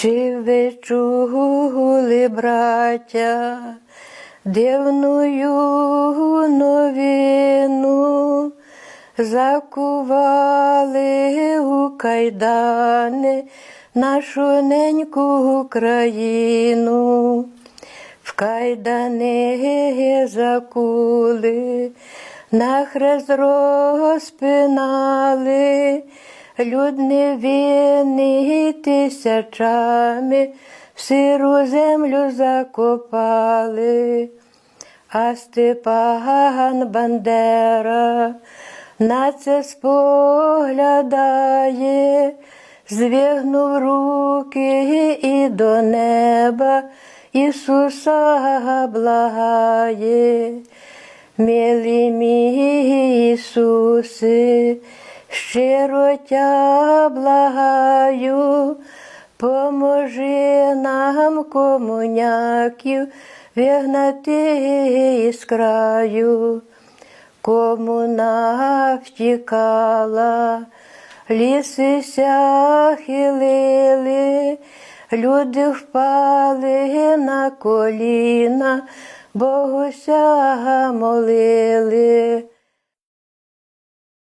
Чи ви чули, браття, дивною новину, закували у кайдани нашу неньку Україну, в кайдани закули, на хрест розпинали, люд невинний тисячами в сиру землю закопали, а Степан Бандера на це споглядає, звигнув руки і до неба Ісуса благає. Милий мій Ісусе, щиро тя благаю, поможи нам комуняків вигнати із краю, комуна втікала, ліси ся хилили, люди впали на коліна, Богуся молили.